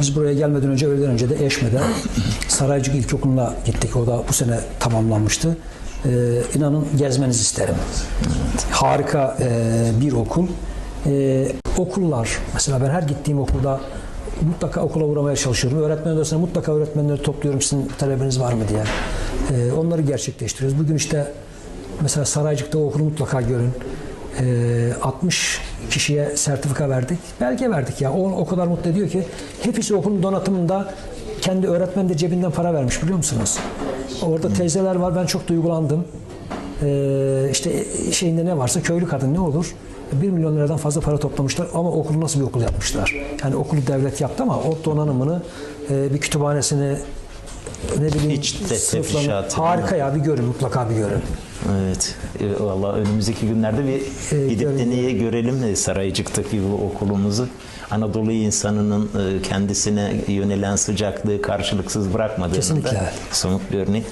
Biz buraya gelmeden önce, öğleden önce de Eşme'de Saraycık İlkokulu'na gittik. O da bu sene tamamlanmıştı. Ee, inanın gezmenizi isterim. Harika e, bir okul. Ee, okullar, mesela ben her gittiğim okulda mutlaka okula uğramaya çalışıyorum. Öğretmen odasına mutlaka öğretmenleri topluyorum sizin talebiniz var mı diye. Ee, onları gerçekleştiriyoruz. Bugün işte mesela Saraycık'ta okulu mutlaka görün. Ee, 60 kişiye sertifika verdik. Belge verdik ya. O, o kadar mutlu ediyor ki hepsi okulun donatımında kendi öğretmen de cebinden para vermiş biliyor musunuz? Orada teyzeler var. Ben çok duygulandım. Ee, işte şeyinde ne varsa köylü kadın ne olur? 1 milyon liradan fazla para toplamışlar ama okulu nasıl bir okul yapmışlar? Yani okulu devlet yaptı ama o donanımını, e, bir kütüphanesini, ne bileyim İç te- sınıflarını- tefrişatı. harika ya bir görün mutlaka bir görün. Evet. E, Valla önümüzdeki günlerde bir E, gidip görelim. deneye görelim e, Saraycık'taki bu okulumuzu. Anadolu insanının e, kendisine yönelen sıcaklığı karşılıksız bırakmadığını Kesinlikle. da somut bir örnek.